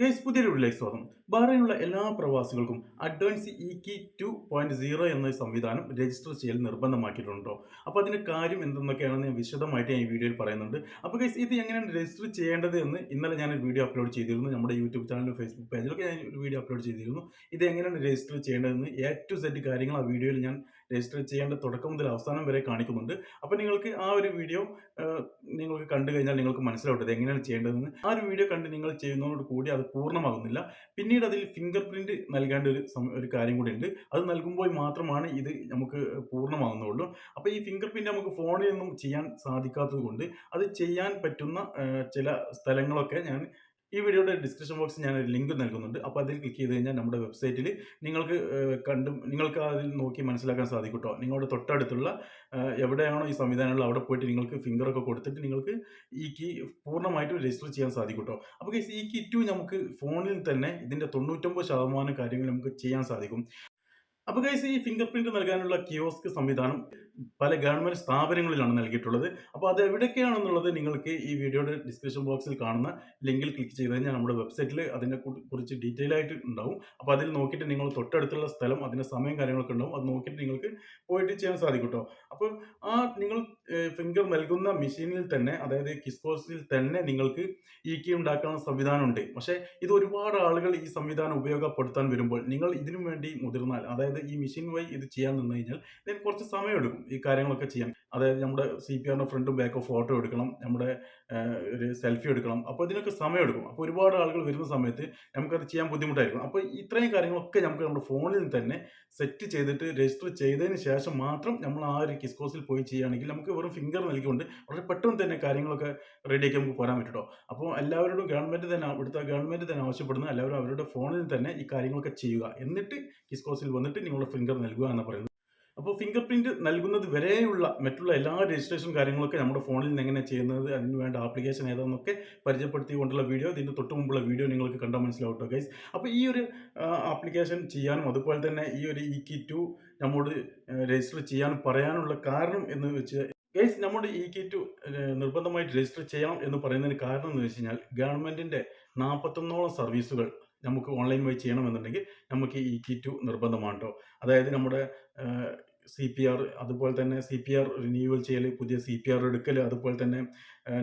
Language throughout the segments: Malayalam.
ഗൈസ് പുതിയൊരു വീട്ടിലേക്ക് സ്വാഗതം. ബഹ്റൈനുള്ള എല്ലാ പ്രവാസികൾക്കും advance E key two point zero എന്ന സംവിധാനം രജിസ്റ്റർ ചെയ്യൽ നിർബന്ധമാക്കിയിട്ടുണ്ടോ? അപ്പോൾ അതിന്റെ കാര്യം എന്തെന്നൊക്കെയാണെന്ന് ഞാൻ വിശദമായിട്ട് ഞാൻ ഈ വീഡിയോയിൽ പറയുന്നുണ്ട്. അപ്പോൾ ഗൈസ് ഇത് എങ്ങനെയാണ് രജിസ്റ്റർ ചെയ്യേണ്ടത് എന്ന് ഇന്നലെ ഞാൻ ഒരു വീഡിയോ അപ്ലോഡ് ചെയ്തിരുന്നു. നമ്മുടെ യൂട്യൂബ് ചാനലിലും ഫേസ്ബുക്ക് പേജിലൊക്കെ ഞാൻ ഒരു വീഡിയോ അപ്ലോഡ് ചെയ്തിരുന്നു. ഇത് എങ്ങനെയാണ് രജിസ്റ്റർ ചെയ്യേണ്ടതെന്ന് എ ടു സെറ്റ് കാര്യങ്ങൾ ആ വീഡിയോയിൽ ഞാൻ രജിസ്റ്റർ ചെയ്യേണ്ട തുടക്കം മുതൽ അവസാനം വരെ കാണിക്കുന്നുണ്ട്. അപ്പോൾ നിങ്ങൾക്ക് ആ ഒരു വീഡിയോ നിങ്ങൾക്ക് കണ്ടു കഴിഞ്ഞാൽ നിങ്ങൾക്ക് മനസ്സിലാവട്ടെ എങ്ങനെയാണ് ചെയ്യേണ്ടതെന്ന്. ആ ഒരു വീഡിയോ കണ്ട് നിങ്ങൾ ചെയ്യുന്നതോട് കൂടി അത് പൂർണമാകുന്നില്ല. പിന്നീട് അതിൽ ഫിംഗർ പ്രിന്റ് നൽകേണ്ട ഒരു ഒരു കാര്യം കൂടി ഉണ്ട്. അത് നൽകുമ്പോൾ മാത്രമാണ് ഇത് നമുക്ക് പൂർണമാകുന്നുള്ളൂ. അപ്പോൾ ഈ ഫിംഗർ പ്രിന്റ് നമുക്ക് ഫോണിൽ നിന്നും ചെയ്യാൻ സാധിക്കാത്തത് കൊണ്ട് അത് ചെയ്യാൻ പറ്റുന്ന ചില സ്ഥലങ്ങളൊക്കെ ഞാൻ ഈ വീഡിയോയുടെ ഡിസ്ക്രിപ്ഷൻ ബോക്സിൽ ഞാൻ ഒരു ലിങ്ക് നൽകുന്നുണ്ട്. അപ്പോൾ അതിൽ ക്ലിക്ക് ചെയ്ത് കഴിഞ്ഞാൽ നമ്മുടെ വെബ്സൈറ്റിൽ നിങ്ങൾക്ക് കണ്ടും നിങ്ങൾക്ക് അതിൽ നോക്കി മനസ്സിലാക്കാൻ സാധിക്കും കേട്ടോ നിങ്ങളുടെ തൊട്ടടുത്തുള്ള എവിടെയാണോ ഈ സംവിധാനങ്ങൾ അവിടെ പോയിട്ട് നിങ്ങൾക്ക് ഫിംഗറൊക്കെ കൊടുത്തിട്ട് നിങ്ങൾക്ക് ഈ കീ പൂർണമായിട്ട് രജിസ്റ്റർ ചെയ്യാൻ സാധിക്കും കേട്ടോ അപ്പോൾ ഈ കീ ടു നമുക്ക് ഫോണിൽ തന്നെ ഇതിന്റെ തൊണ്ണൂറ്റൊമ്പത് ശതമാനം കാര്യങ്ങൾ നമുക്ക് ചെയ്യാൻ സാധിക്കും. അപ്പോൾ ഗൈസ് ഈ ഫിംഗർ പ്രിന്റ് നൽകാനുള്ള കിയോസ്ക് സംവിധാനം പല ഗവൺമെന്റ് സ്ഥാപനങ്ങളിലാണ് നൽകിയിട്ടുള്ളത്. അപ്പോൾ അത് എവിടെയൊക്കെയാണെന്നുള്ളത് നിങ്ങൾക്ക് ഈ വീഡിയോയുടെ ഡിസ്ക്രിപ്ഷൻ ബോക്സിൽ കാണുന്ന ലിങ്കിൽ ക്ലിക്ക് ചെയ്ത് കഴിഞ്ഞാൽ നമ്മുടെ വെബ്സൈറ്റിൽ അതിനെ കുറിച്ച് ഡീറ്റെയിൽ ആയിട്ട് ഉണ്ടാവും. അപ്പോൾ അതിൽ നോക്കിയിട്ട് നിങ്ങൾ തൊട്ടടുത്തുള്ള സ്ഥലം അതിന്റെ സമയം കാര്യങ്ങളൊക്കെ ഉണ്ടാവും. അത് നോക്കിയിട്ട് നിങ്ങൾക്ക് പോയിട്ട് ചെയ്യാൻ സാധിക്കും കേട്ടോ അപ്പോൾ ആ നിങ്ങൾ ഫിംഗർ നൽകുന്ന മെഷീനിൽ തന്നെ അതായത് കിസ്കോസിൽ തന്നെ നിങ്ങൾക്ക് ഈ കീ ഉണ്ടാക്കുന്ന സംവിധാനമുണ്ട്. പക്ഷേ ഇത് ഒരുപാട് ആളുകൾ ഈ സംവിധാനം ഉപയോഗപ്പെടുത്താൻ വരുമ്പോൾ നിങ്ങൾ ഇതിനു വേണ്ടി മുതിർന്നാൽ അതായത് ഈ മെഷീൻ വഴി ഇത് ചെയ്യാൻ നിന്ന് കഴിഞ്ഞാൽ ഇതിന് കുറച്ച് സമയമെടുക്കും. ഈ കാര്യങ്ങളൊക്കെ ചെയ്യാം. അതായത് നമ്മുടെ സി പി ആറിന്റെ ഫ്രണ്ടും ബാക്കും ഫോട്ടോ എടുക്കണം. നമ്മുടെ ഒരു സെൽഫി എടുക്കണം. അപ്പോൾ ഇതിനൊക്കെ സമയം എടുക്കും അപ്പോൾ ഒരുപാട് ആളുകൾ വരുന്ന സമയത്ത് നമുക്കത് ചെയ്യാൻ ബുദ്ധിമുട്ടായിരിക്കും. അപ്പോൾ ഇത്രയും കാര്യങ്ങളൊക്കെ നമുക്ക് നമ്മുടെ ഫോണിൽ തന്നെ സെറ്റ് ചെയ്തിട്ട് രജിസ്റ്റർ ചെയ്തതിന് ശേഷം മാത്രം നമ്മൾ ആ ഒരു കിസ്കോസിൽ പോയി ചെയ്യുകയാണെങ്കിൽ നമുക്ക് വെറും ഫിംഗർ നൽകിക്കൊണ്ട് വളരെ പെട്ടെന്ന് തന്നെ കാര്യങ്ങളൊക്കെ റെഡിയാക്കി നമുക്ക് പോരാൻ പറ്റുമോ അപ്പോൾ എല്ലാവരോടും ഗവൺമെന്റ് തന്നെ ഇവിടുത്തെ ഗവൺമെന്റ് തന്നെ ആവശ്യപ്പെടുന്ന എല്ലാവരും അവരുടെ ഫോണിൽ തന്നെ ഈ കാര്യങ്ങളൊക്കെ ചെയ്യുക. എന്നിട്ട് കിസ്കോസിൽ വന്നിട്ട് നിങ്ങളുടെ ഫിംഗർ നൽകുക എന്ന് പറയുന്നത്. അപ്പോൾ ഫിംഗർ പ്രിന്റ് നൽകുന്നത് വരെയുള്ള മറ്റുള്ള എല്ലാ രജിസ്ട്രേഷൻ കാര്യങ്ങളൊക്കെ നമ്മുടെ ഫോണിൽ നിന്ന് എങ്ങനെ ചെയ്യുന്നത് അതിന് വേണ്ട ആപ്ലിക്കേഷൻ ഏതാണെന്നൊക്കെ പരിചയപ്പെടുത്തിക്കൊണ്ടുള്ള വീഡിയോ ഇതിന്റെ തൊട്ട് മുമ്പുള്ള വീഡിയോ നിങ്ങൾക്ക് കണ്ടാൽ മനസ്സിലാവട്ടോ ഗൈസ് അപ്പോൾ ഈ ഒരു ആപ്ലിക്കേഷൻ ചെയ്യാനും അതുപോലെ തന്നെ ഈ ഒരു ഇ കി ടു നമ്മോട് രജിസ്റ്റർ ചെയ്യാനും പറയാനുള്ള കാരണം എന്ന് വെച്ച് ഗൈസ് നമ്മുടെ ഇ കി ടു നിർബന്ധമായിട്ട് രജിസ്റ്റർ ചെയ്യണം എന്ന് പറയുന്നതിന് കാരണം എന്ന് വെച്ച് കഴിഞ്ഞാൽ ഗവൺമെന്റിന്റെ നാൽപ്പത്തൊന്നോളം സർവീസുകൾ നമുക്ക് ഓൺലൈൻ വഴി ചെയ്യണമെന്നുണ്ടെങ്കിൽ നമുക്ക് ഈ കി ടു നിർബന്ധമാണ് കേട്ടോ അതായത് നമ്മുടെ സി പി ആർ അതുപോലെ തന്നെ സി പി ആർ റിന്യൂവൽ ചെയ്യൽ പുതിയ സി പി ആർ എടുക്കൽ അതുപോലെ തന്നെ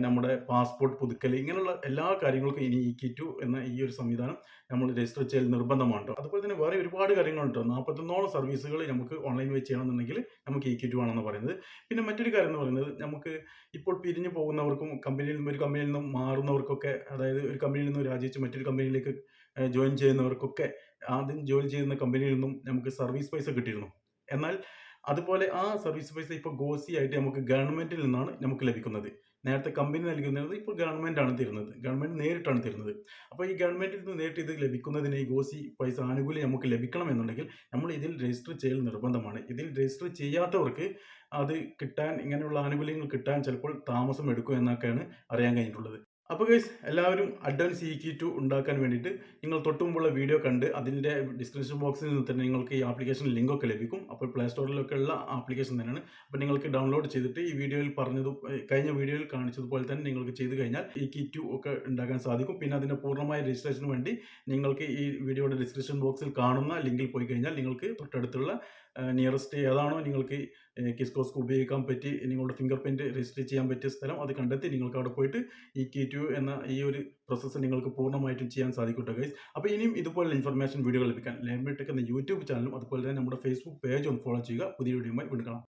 നമ്മുടെ പാസ്പോർട്ട് പുതുക്കൽ ഇങ്ങനെയുള്ള എല്ലാ കാര്യങ്ങൾക്കും ഇനി ഇ ടു എന്ന ഈ ഒരു സംവിധാനം നമ്മൾ രജിസ്റ്റർ ചെയ്യൽ നിർബന്ധമാണ് അതുപോലെ തന്നെ വേറെ ഒരുപാട് കാര്യങ്ങളുണ്ട്? നാൽപ്പത്തൊന്നോളം സർവീസുകൾ നമുക്ക് ഓൺലൈൻ വഴി ചെയ്യണമെന്നുണ്ടെങ്കിൽ നമുക്ക് ഇ ടു ആണെന്ന് പറയുന്നത്. പിന്നെ മറ്റൊരു കാര്യം എന്ന് പറയുന്നത് നമുക്ക് ഇപ്പോൾ പിരിഞ്ഞു പോകുന്നവർക്കും കമ്പനിയിൽ നിന്നും ഒരു കമ്പനിയിൽ നിന്നും മാറുന്നവർക്കൊക്കെ അതായത് ഒരു കമ്പനിയിൽ നിന്നും രാജിച്ച് മറ്റൊരു കമ്പനിയിലേക്ക് ജോയിൻ ചെയ്യുന്നവർക്കൊക്കെ ആദ്യം ജോലി ചെയ്യുന്ന കമ്പനിയിൽ നിന്നും നമുക്ക് സർവീസ് പൈസ കിട്ടിയിരുന്നു. എന്നാൽ അതുപോലെ ആ സർവീസ് പൈസ ഇപ്പോൾ ഗോസി ആയിട്ട് നമുക്ക് ഗവൺമെന്റിൽ നിന്നാണ് നമുക്ക് ലഭിക്കുന്നത്. നേരത്തെ കമ്പനി നൽകുന്നത് ഇപ്പോൾ ഗവൺമെന്റ് ആണ് തരുന്നത്. ഗവൺമെന്റ് നേരിട്ടാണ് തരുന്നത്. അപ്പോൾ ഈ ഗവൺമെന്റിൽ നിന്ന് നേരിട്ട് ഇത് ലഭിക്കുന്നതിന് ഈ ഗോസി പൈസ ആനുകൂല്യം നമുക്ക് ലഭിക്കണം എന്നുണ്ടെങ്കിൽ നമ്മൾ ഇതിൽ രജിസ്റ്റർ ചെയ്യൽ നിർബന്ധമാണ്. ഇതിൽ രജിസ്റ്റർ ചെയ്യാത്തവർക്ക് അത് കിട്ടാൻ ഇങ്ങനെയുള്ള ആനുകൂല്യങ്ങൾ കിട്ടാൻ ചിലപ്പോൾ താമസം എടുക്കും എന്നൊക്കെയാണ് അറിയാൻ കഴിഞ്ഞിട്ടുള്ളത്. അപ്പോൾ ഗൈസ് എല്ലാവരും അഡ്വാൻസ് ഇ ടു ഉണ്ടാക്കാൻ വേണ്ടിയിട്ട് നിങ്ങൾ തൊട്ട് മുമ്പുള്ള വീഡിയോ കണ്ട് അതിന്റെ ഡിസ്ക്രിപ്ഷൻ ബോക്സിൽ നിന്ന് തന്നെ നിങ്ങൾക്ക് ഈ ആപ്ലിക്കേഷൻ ലിങ്കൊക്കെ ലഭിക്കും. അപ്പോൾ പ്ലേ സ്റ്റോറിലൊക്കെ ഉള്ള ആപ്ലിക്കേഷൻ തന്നെയാണ്. അപ്പോൾ നിങ്ങൾക്ക് ഡൗൺലോഡ് ചെയ്തിട്ട് ഈ വീഡിയോയിൽ പറഞ്ഞത് കഴിഞ്ഞ വീഡിയോയിൽ കാണിച്ചതുപോലെ തന്നെ നിങ്ങൾക്ക് ചെയ്ത് കഴിഞ്ഞാൽ ഈ കി ടു ഒക്കെ ഉണ്ടാക്കാൻ സാധിക്കും. പിന്നെ അതിന്റെ പൂർണമായ രജിസ്ട്രേഷന് വേണ്ടി നിങ്ങൾക്ക് ഈ വീഡിയോയുടെ ഡിസ്ക്രിപ്ഷൻ ബോക്സിൽ കാണുന്ന ലിങ്കിൽ പോയി കഴിഞ്ഞാൽ നിങ്ങൾക്ക് തൊട്ടടുത്തുള്ള നിയറസ്റ്റ് ഏതാണോ നിങ്ങൾക്ക് കിസ്കോസ്ക് ഉപയോഗിക്കാൻ പറ്റി നിങ്ങളുടെ ഫിംഗർ പ്രിന്റ് രജിസ്റ്റർ ചെയ്യാൻ പറ്റിയ സ്ഥലം അത് കണ്ടെത്തി നിങ്ങൾക്ക് അവിടെ പോയിട്ട് ഈ കി ടു എന്ന ഈ ഒരു പ്രോസസ്സ് നിങ്ങൾക്ക് പൂർണമായിട്ടും ചെയ്യാൻ സാധിക്കും കേട്ടോ ഗൈസ് അപ്പോൾ ഇനിയും ഇതുപോലെ ഇൻഫർമേഷൻ വീഡിയോകൾ ലഭിക്കാൻ ലേൺമെട്ടെക് എന്ന യൂട്യൂബ് ചാനലും അതുപോലെ തന്നെ നമ്മുടെ ഫേസ്ബുക്ക് പേജ് ഒന്ന് ഫോളോ ചെയ്യുക. പുതിയ വീഡിയോയുമായി വീണ്ടും